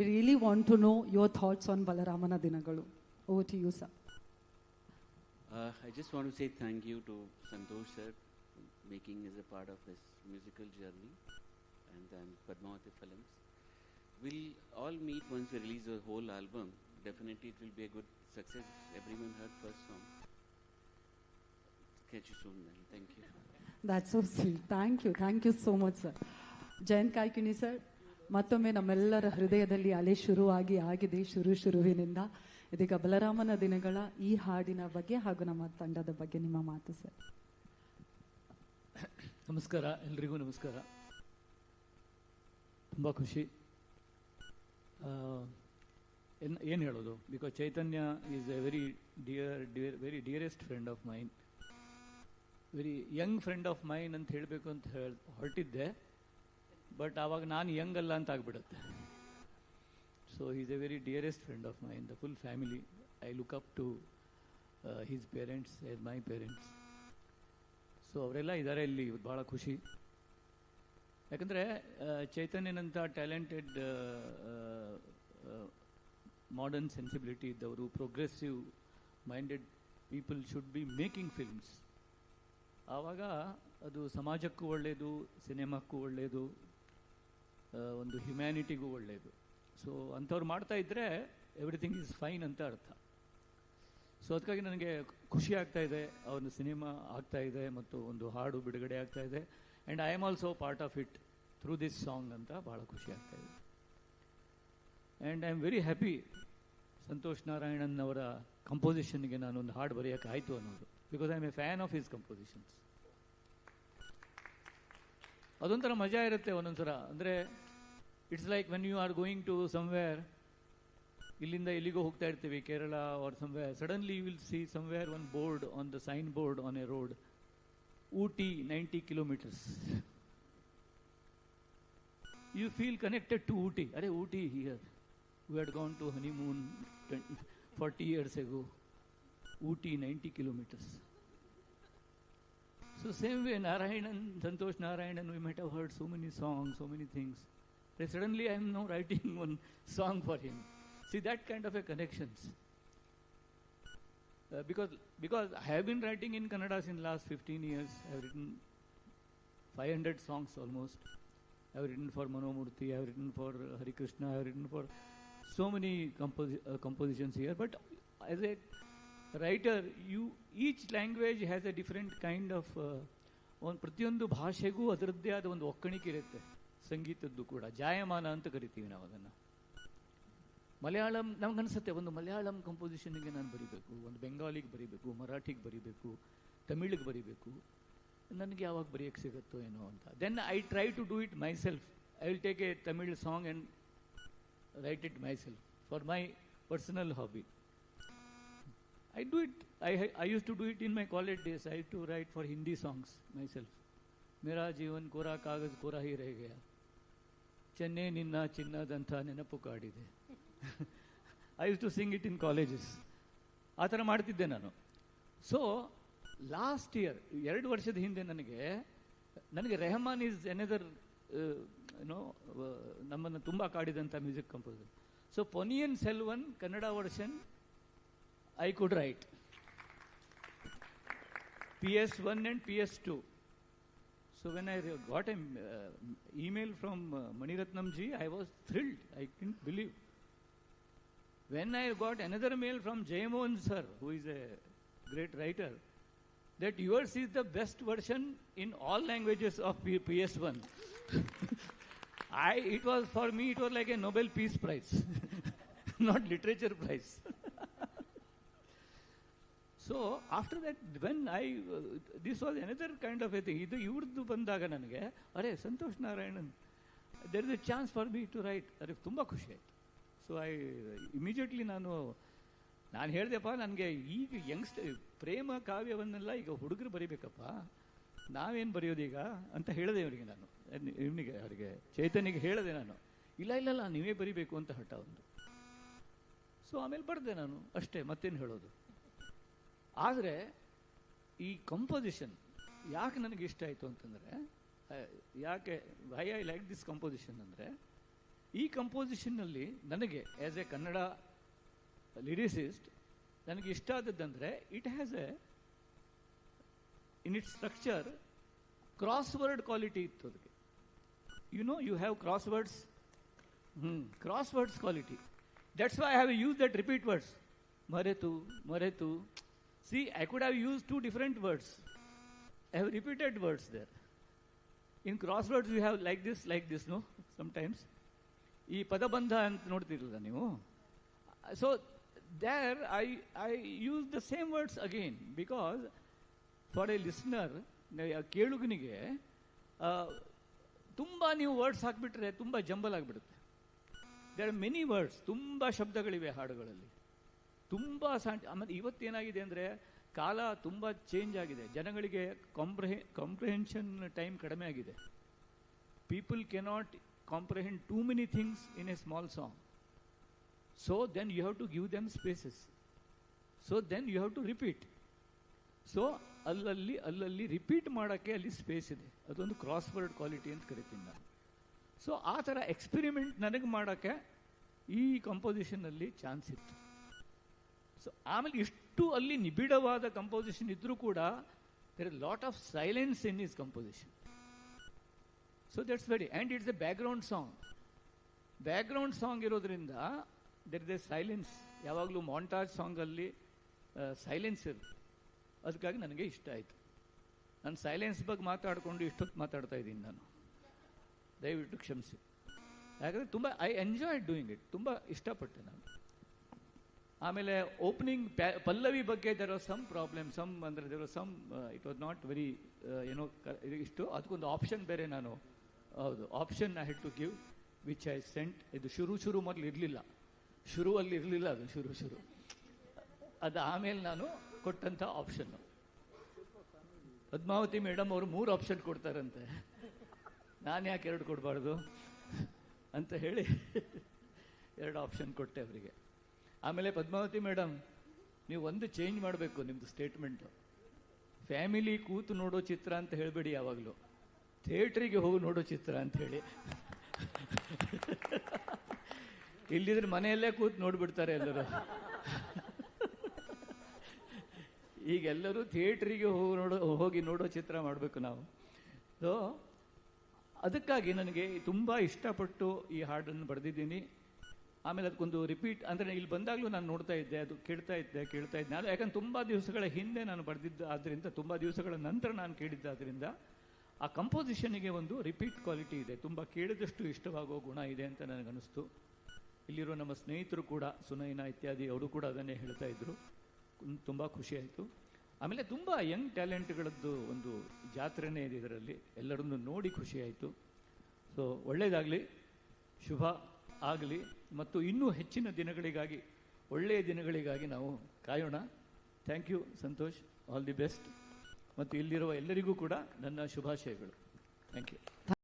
We really want to know your thoughts on Balaramana Dinagalu. Over to you, sir. Uh, I just want to say thank you to Santosh sir for making us a part of this musical journey and then Padmavati Films. We'll all meet once we release the whole album. Definitely it will be a good success. Everyone heard first song. Catch you soon then. Thank you. That's so sweet. Thank you. Thank you so much, sir. Jayant Kaikuni, sir, ಮತ್ತೊಮ್ಮೆ ನಮ್ಮೆಲ್ಲರ ಹೃದಯದಲ್ಲಿ ಅಲೆ ಶುರುವಾಗಿ ಆಗಿದೆ, ಶುರು ಶುರುವಿನಿಂದ. ಇದೀಗ ಬಲರಾಮನ ದಿನಗಳ ಈ ಹಾಡಿನ ಬಗ್ಗೆ ಹಾಗೂ ನಮ್ಮ ತಂಡದ ಬಗ್ಗೆ ನಿಮ್ಮ ಮಾತು ಸರ್. ನಮಸ್ಕಾರ, ಎಲ್ರಿಗೂ ನಮಸ್ಕಾರ. ತುಂಬ ಖುಷಿ. ಏನು ಹೇಳೋದು? Because Chaitanya is a very dear dear very dearest friend of mine very young friend of mine ಅಂತ ಹೇಳಬೇಕು ಅಂತ ಹೇಳಿ ಹೊರಟಿದ್ದೆ. ಬಟ್ ಆವಾಗ ನಾನು ಯಂಗ್ ಅಲ್ಲ ಅಂತ ಆಗ್ಬಿಡುತ್ತೆ. So is a very dearest friend of mine the full family I look up to his parents as my parents so ಅವರೆಲ್ಲ ಇದ್ದಾರೆ ಇಲ್ಲಿ ಭಾಳ ಖುಷಿ. ಯಾಕಂದರೆ ಚೈತನ್ಯನಂಥ ಟ್ಯಾಲೆಂಟೆಡ್ ಮಾಡರ್ನ್ ಸೆನ್ಸಿಬಿಲಿಟಿ ಇದ್ದವರು progressive minded people should be making films ಆವಾಗ ಅದು ಸಮಾಜಕ್ಕೂ ಒಳ್ಳೆಯದು ಸಿನಿಮಾಕ್ಕೂ ಒಳ್ಳೆಯದು ಒಂದು ಹ್ಯುಮ್ಯಾನಿಟಿಗೂ ಒಳ್ಳೆಯದು ಸೊ ಅಂಥವ್ರು ಮಾಡ್ತಾ ಇದ್ದರೆ ಎವ್ರಿಥಿಂಗ್ ಈಸ್ ಫೈನ್ ಅಂತ ಅರ್ಥ. ಸೊ ಅದಕ್ಕಾಗಿ ನನಗೆ ಖುಷಿ ಆಗ್ತಾ ಇದೆ ಒಂದು ಸಿನಿಮಾ ಆಗ್ತಾ ಇದೆ ಮತ್ತು ಒಂದು ಹಾಡು ಬಿಡುಗಡೆ ಆಗ್ತಾ ಇದೆ. And I am also part of it through this song ಅಂತ ಭಾಳ ಖುಷಿ ಆಗ್ತಾ ಇದೆ. And I am very happy Santosh Narayanan ಅವರ ಕಂಪೋಸಿಷನ್ಗೆ ನಾನೊಂದು ಹಾಡು ಬರೆಯೋಕೆ ಆಯಿತು ಅನ್ನೋದು. Because I am a fan of his compositions ಅದೊಂಥರ ಮಜಾ ಇರುತ್ತೆ ಒಂದೊಂದ್ಸಲ. ಅಂದರೆ it's like when you are going to somewhere ಇಲ್ಲಿಂದ ಎಲ್ಲಿಗೋ ಹೋಗ್ತಾ ಇರ್ತೀವಿ, Kerala or somewhere suddenly you will see somewhere one board on the sign board on a road Ooty ninety kilometres you feel connected to Ooty. ಅರೆ, Ooty here we had gone to honeymoon forty years ago Ooty ninety kilometres So same way, Narayanan, Santosh Narayanan, we might have heard so many songs, so many things. Then suddenly I am now writing one song for him. See that kind of a connections. Uh, because because I have been writing in Kannada since last 15 years. I have written 500 songs almost. I have written for Manomurthy. I have written for uh, Hari Krishna. I have written for so many uh, compositions here. But as a writer, you each language has a different kind of ಒಂದು ಪ್ರತಿಯೊಂದು ಭಾಷೆಗೂ ಅದರದ್ದೇ ಆದ ಒಂದು ಒಕ್ಕಣಿಕೆ ಇರುತ್ತೆ. ಸಂಗೀತದ್ದು ಕೂಡ ಜಾಯಮಾನ ಅಂತ ಕರಿತೀವಿ ನಾವು ಅದನ್ನು. ಮಲಯಾಳಂ ನಮ್ಗನ್ಸುತ್ತೆ ಒಂದು ಮಲಯಾಳಂ ಕಂಪೋಸಿಷನ್ಗೆ ನಾನು ಬರಿಬೇಕು ಒಂದು ಬೆಂಗಾಲಿಗೆ ಬರಿಬೇಕು ಮರಾಠಿಗೆ ಬರಿಬೇಕು ತಮಿಳಿಗೆ ಬರಿಬೇಕು. ನನಗೆ ಯಾವಾಗ ಬರೆಯೋಕ್ಕೆ ಸಿಗುತ್ತೋ ಏನೋ ಅಂತ. Then I try to do it myself I will take a Tamil song and write it myself for my personal hobby I do it. I, I used to do it in my college days. I used to write for Hindi songs myself. ಮೇರಾ ಜೀವನ್ ಕೋರಾ ಕಾಗಜ್ ಕೋರಾ ಹಿ ರಹ ಗಯಾ ಚೆನ್ನೆ ನಿನ್ನ ಚಿನ್ನದಂಥ ನೆನಪು ಕಾಡಿದೆ I use to sing it in colleges ಆ ಥರ ಮಾಡ್ತಿದ್ದೆ ನಾನು ಸೊ ಲಾಸ್ಟ್ ಇಯರ್ ಎರಡು ವರ್ಷದ ಹಿಂದೆ ನನಗೆ ನನಗೆ ರೆಹಮಾನ್ ಈಸ್ ಎನೆದರ್ ಏನೋ ನಮ್ಮನ್ನು ತುಂಬ ಕಾಡಿದಂಥ music composer so Ponniyin Selvan Kannada version I could write. PS1 and PS2. So when I got an uh, email from uh, Maniratnam ji, I was thrilled. I couldn't believe. When I got another mail from Jayamohan sir, who is a great writer, that yours is the best version in all languages of P- PS1. I, it was for me, it was like a Nobel Peace Prize, not literature prize. So after that when I this was another kind of a thing ಇದು ಇವ್ರದ್ದು ಬಂದಾಗ ನನಗೆ, ಅರೆ, Santosh Narayanan there is a chance for me to write ಅದಕ್ಕೆ ತುಂಬ ಖುಷಿ ಆಯಿತು. So I immediately ನಾನು ನಾನು ಹೇಳಿದೆಪ್ಪ, ನನಗೆ ಈಗ ಯಂಗ್ಸ್ಟ್, ಪ್ರೇಮ ಕಾವ್ಯವನ್ನೆಲ್ಲ ಈಗ ಹುಡುಗರು ಬರೀಬೇಕಪ್ಪ. ನಾವೇನು ಬರೆಯೋದೀಗ? ಅಂತ ಹೇಳಿದೆ ಇವರಿಗೆ ನಾನು. ಇವನಿಗೆ, ಅವರಿಗೆ, ಚೈತನ್ಯಗೆ ಹೇಳಿದೆ ನಾನು. ಇಲ್ಲ ಇಲ್ಲ ಇಲ್ಲ, ನೀವೇ ಬರೀಬೇಕು ಅಂತ ಹಠ ಒಂದು. ಸೊ ಆಮೇಲೆ ಬರೆದೆ ನಾನು. ಅಷ್ಟೇ, ಮತ್ತೇನು ಹೇಳೋದು? ಆದರೆ ಈ ಕಂಪೋಸಿಷನ್ ಯಾಕೆ ನನಗೆ ಇಷ್ಟ ಆಯಿತು ಅಂತಂದರೆ ಯಾಕೆ why I like this composition ಅಂದರೆ, ಈ ಕಂಪೋಸಿಷನ್ನಲ್ಲಿ ನನಗೆ ಆ್ಯಸ್ ಎ ಕನ್ನಡ ಲಿರಿಸಿಸ್ಟ್ ನನಗೆ ಇಷ್ಟ ಆದದ್ದಂದರೆ it has a in its structure crossword quality ಇತ್ತು ಅದಕ್ಕೆ. You know you have crosswords ಹ್ಞೂ crosswords quality that's why I have use that repeat words ಮರೆತು ಮರೆತು I could have use two different words I have repeated words there in crosswords you have like this like this no sometimes ಈ ಪದಬಂಧ ಅಂತ ನೋಡ್ತಿರಲ್ಲ ನೀವು? So there I I use the same words again because for a listener ಕೇಳುಗನಿಗೆ ತುಂಬ ನೀವು words ಹಾಕಿಬಿಟ್ರೆ ತುಂಬ jumble ಆಗಿಬಿಡುತ್ತೆ. ದೇರ್ ಆರ್ ಮೆನಿ ವರ್ಡ್ಸ್ ತುಂಬ ಶಬ್ದಗಳಿವೆ ಹಾಡುಗಳಲ್ಲಿ. ತುಂಬ ಸಾಂಟ್ ಆಮೇಲೆ ಇವತ್ತೇನಾಗಿದೆ ಅಂದರೆ ಕಾಲ ತುಂಬ ಚೇಂಜ್ ಆಗಿದೆ. ಜನಗಳಿಗೆ ಕಾಂಪ್ರಹೆ ಕಾಂಪ್ರಹೆನ್ಷನ್ ಟೈಮ್ ಕಡಿಮೆ ಆಗಿದೆ. People cannot comprehend too many things in a small song so then you have to give them spaces so then you have to repeat so ಅಲ್ಲಲ್ಲಿ ಅಲ್ಲಲ್ಲಿ ರಿಪೀಟ್ ಮಾಡೋಕ್ಕೆ ಅಲ್ಲಿ ಸ್ಪೇಸ್ ಇದೆ. ಅದೊಂದು ಕ್ರಾಸ್ ವರ್ಡ್ ಕ್ವಾಲಿಟಿ ಅಂತ ಕರಿತೀನಿ ನಾನು. ಸೊ ಆ ಥರ ಎಕ್ಸ್ಪೆರಿಮೆಂಟ್ ನನಗೆ ಮಾಡೋಕ್ಕೆ ಈ ಕಂಪೋಸಿಷನ್ನಲ್ಲಿ ಚಾನ್ಸ್ ಇತ್ತು. ಸೊ ಆಮೇಲೆ ಇಷ್ಟು ಅಲ್ಲಿ ನಿಬಿಡವಾದ ಕಂಪೋಸಿಷನ್ ಇದ್ರೂ ಕೂಡ there is lot of silence in is composition so that's very and it's a background song background song ಇರೋದ್ರಿಂದ ದರ್ ಇಸ್ ಎ ಸೈಲೆನ್ಸ್ ಯಾವಾಗಲೂ ಮಾಂಟಾಜ್ ಸಾಂಗಲ್ಲಿ ಸೈಲೆನ್ಸ್ ಇರುತ್ತೆ. ಅದಕ್ಕಾಗಿ ನನಗೆ ಇಷ್ಟ ಆಯಿತು. ನಾನು ಸೈಲೆನ್ಸ್ ಬಗ್ಗೆ ಮಾತಾಡಿಕೊಂಡು ಇಷ್ಟೊತ್ತು ಮಾತಾಡ್ತಾ ಇದ್ದೀನಿ ನಾನು. ದಯವಿಟ್ಟು ಕ್ಷಮಿಸಿ. ಯಾಕಂದರೆ ತುಂಬ ಐ ಎಂಜಾಯ್ ಡೂಯಿಂಗ್ ಇಟ್ ತುಂಬ ಇಷ್ಟಪಟ್ಟೆ ನಾನು. ಆಮೇಲೆ ಓಪನಿಂಗ್ ಪಲ್ಲವಿ ಬಗ್ಗೆ there was some problem some ಅಂದರೆ there was some it was not very ಏನೋ ಇಷ್ಟು. ಅದಕ್ಕೊಂದು ಆಪ್ಷನ್ ಬೇರೆ ನಾನು, ಹೌದು option I had to give which I sent ಇದು ಶುರು ಶುರು ಮೊದಲು ಇರಲಿಲ್ಲ. ಶುರುವಲ್ಲಿ ಇರಲಿಲ್ಲ ಅದು, ಶುರು ಶುರು. ಅದು ಆಮೇಲೆ ನಾನು ಕೊಟ್ಟಂಥ ಆಪ್ಷನ್ನು ಪದ್ಮಾವತಿ ಮೇಡಮ್ ಅವರು ಮೂರು ಆಪ್ಷನ್ ಕೊಡ್ತಾರಂತೆ. ನಾನು ಯಾಕೆ ಎರಡು ಕೊಡಬಾರ್ದು? ಅಂತ ಹೇಳಿ ಎರಡು ಆಪ್ಷನ್ ಕೊಟ್ಟೆ ಅವರಿಗೆ. ಆಮೇಲೆ ಪದ್ಮಾವತಿ ಮೇಡಮ್, ನೀವು ಒಂದು ಚೇಂಜ್ ಮಾಡಬೇಕು ನಿಮ್ಮದು ಸ್ಟೇಟ್ಮೆಂಟು ಫ್ಯಾಮಿಲಿ ಕೂತು ನೋಡೋ ಚಿತ್ರ ಅಂತ ಹೇಳಬೇಡಿ ಯಾವಾಗಲೂ. ಥಿಯೇಟ್ರಿಗೆ ಹೋಗಿ ನೋಡೋ ಚಿತ್ರ ಅಂತ ಹೇಳಿ. ಇಲ್ಲಿದ್ರೆ ಮನೆಯಲ್ಲೇ ಕೂತು ನೋಡಿಬಿಡ್ತಾರೆ ಎಲ್ಲರೂ. ಈಗ ಎಲ್ಲರೂ ಥಿಯೇಟ್ರಿಗೆ ಹೋಗಿ ನೋಡೋ ಹೋಗಿ ನೋಡೋ ಚಿತ್ರ ಮಾಡಬೇಕು ನಾವು. ಸೊ ಅದಕ್ಕಾಗಿ ನನಗೆ ತುಂಬ ಇಷ್ಟಪಟ್ಟು ಈ ಹಾಡನ್ನು ಬರೆದಿದ್ದೀನಿ. ಆಮೇಲೆ ಅದಕ್ಕೊಂದು ರಿಪೀಟ್ ಅಂದರೆ ಇಲ್ಲಿ ಬಂದಾಗಲೂ ನಾನು ನೋಡ್ತಾ ಇದ್ದೆ, ಅದು ಕೇಳ್ತಾ ಇದ್ದೆ ಕೇಳ್ತಾ ಇದ್ದೆ. ಅದು ಯಾಕಂದ್ರೆ ತುಂಬ ದಿವಸಗಳ ಹಿಂದೆ ನಾನು ಬರೆದಿದ್ದ ಆದ್ದರಿಂದ ತುಂಬ ದಿವಸಗಳ ನಂತರ ನಾನು ಕೇಳಿದ್ದಾದ್ರಿಂದ ಆ ಕಂಪೋಸಿಷನ್ಗೆ ಒಂದು ರಿಪೀಟ್ ಕ್ವಾಲಿಟಿ ಇದೆ. ತುಂಬ ಕೇಳಿದಷ್ಟು ಇಷ್ಟವಾಗೋ ಗುಣ ಇದೆ ಅಂತ ನನಗನ್ನಿಸ್ತು. ಇಲ್ಲಿರೋ ನಮ್ಮ ಸ್ನೇಹಿತರು ಕೂಡ, ಸುನೈನಾ ಇತ್ಯಾದಿ ಅವರು ಕೂಡ ಅದನ್ನೇ ಹೇಳ್ತಾ ಇದ್ದರು ತುಂಬ ಖುಷಿಯಾಯಿತು ಆಮೇಲೆ ತುಂಬ ಯಂಗ್ ಟ್ಯಾಲೆಂಟ್ಗಳದ್ದು ಒಂದು ಜಾತ್ರೆನೇ ಇದೆ ಇದರಲ್ಲಿ. ಎಲ್ಲರನ್ನೂ ನೋಡಿ ಖುಷಿಯಾಯಿತು ಸೊ ಒಳ್ಳೆಯದಾಗಲಿ ಶುಭ ಆಗಲಿ. ಮತ್ತು ಇನ್ನೂ ಹೆಚ್ಚಿನ ದಿನಗಳಿಗಾಗಿ, ಒಳ್ಳೆಯ ದಿನಗಳಿಗಾಗಿ ನಾವು ಕಾಯೋಣ. Thank you Santosh. All the best ಮತ್ತು ಇಲ್ಲಿರುವ ಎಲ್ಲರಿಗೂ ಕೂಡ ನನ್ನ ಶುಭಾಶಯಗಳು. Thank you